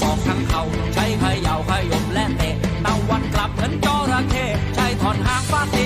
สอกทั้งเขาใช้เขย่าขยมและเตะตะวันกลับเหมือนจระเข้ใช้ถอนหางฟาด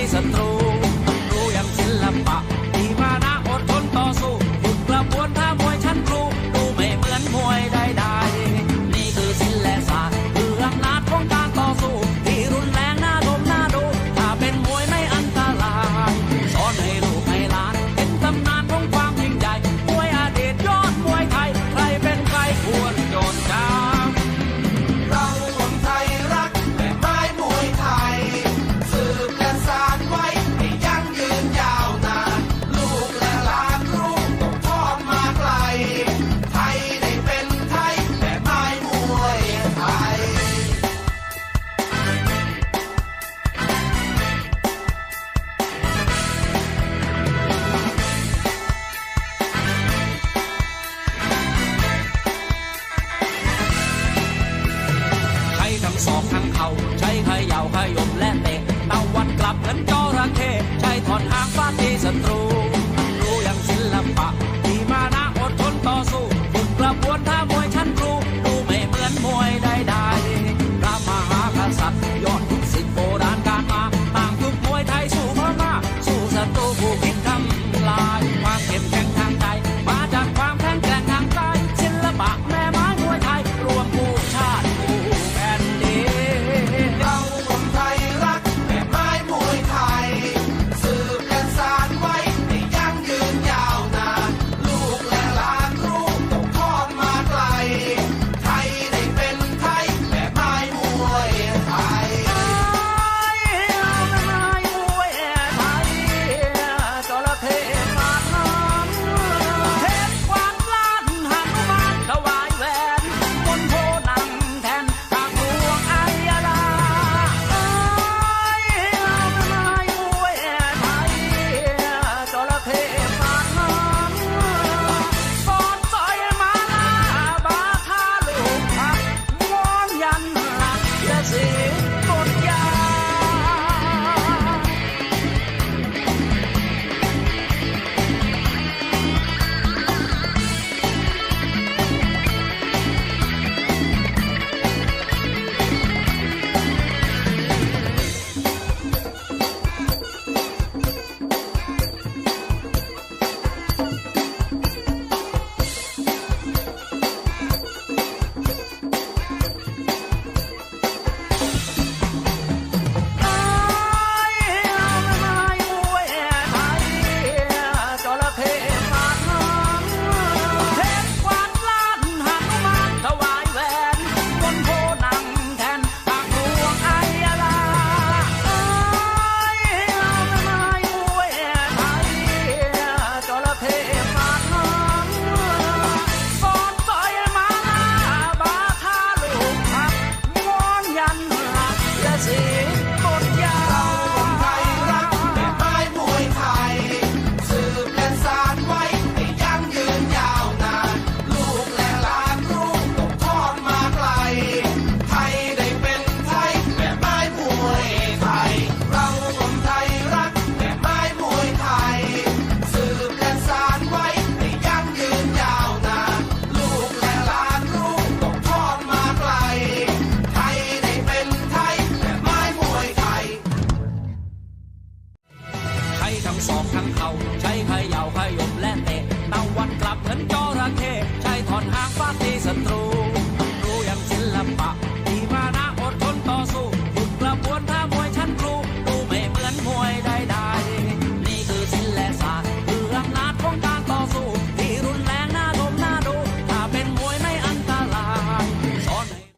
อนห่างฟ้าที่ศัตรู see. ทั้งศอกทั้งเข่าใช้เขย่าขยมและเตะตะวันกลับเหมือนจระเข้ใช้ถอนหางฟาดตีศัตรู